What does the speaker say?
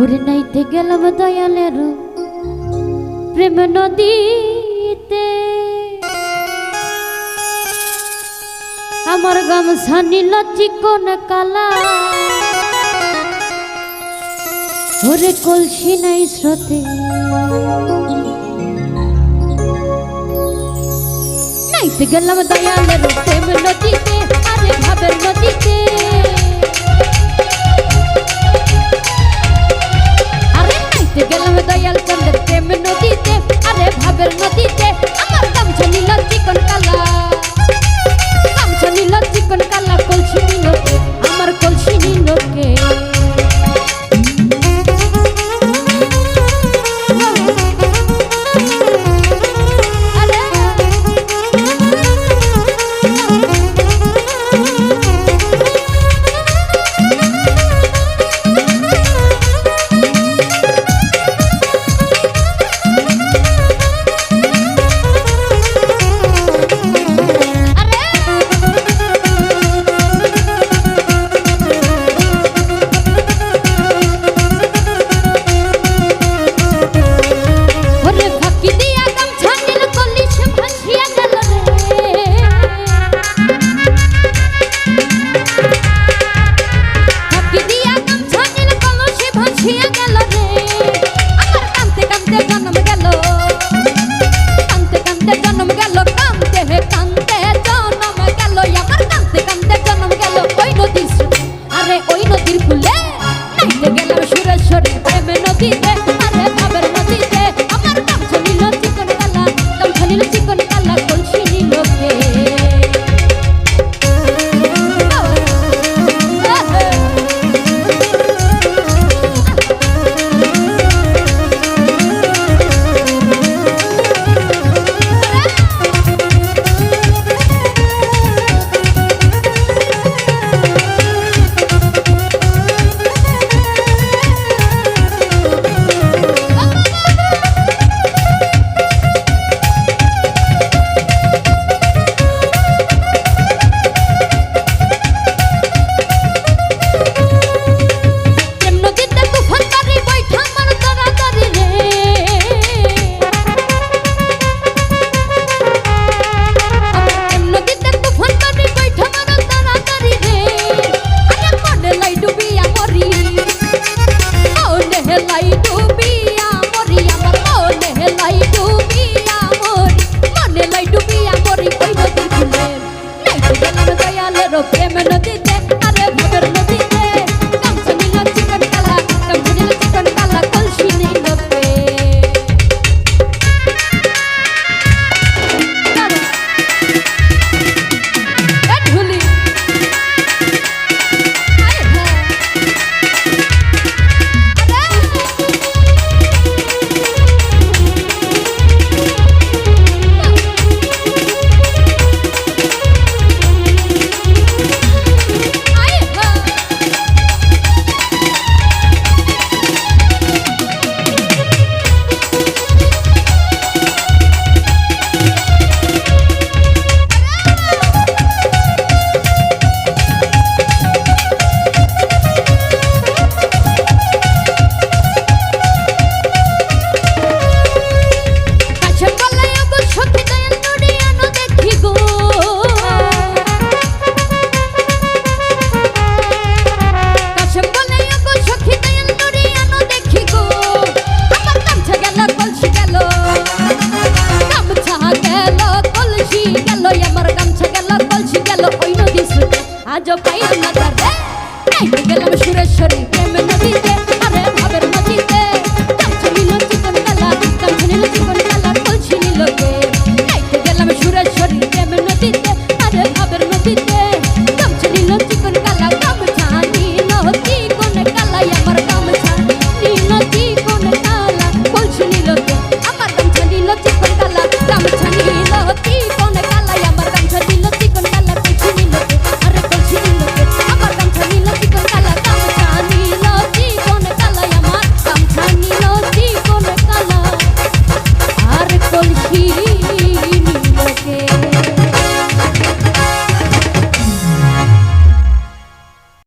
ওরে নাইতে গেলাম দয়ালের প্রেম নদীতে। আমার গামছা নীল চিকন কালা। ওরে কলসি নাই স্রোতে। নাইতে গেলাম দয়ালের প্রেম নদীতে। লাগে। ডুবি খোঁজ পাই না তারে গেলাম সুরেশ্বরী প্রেম নবীতে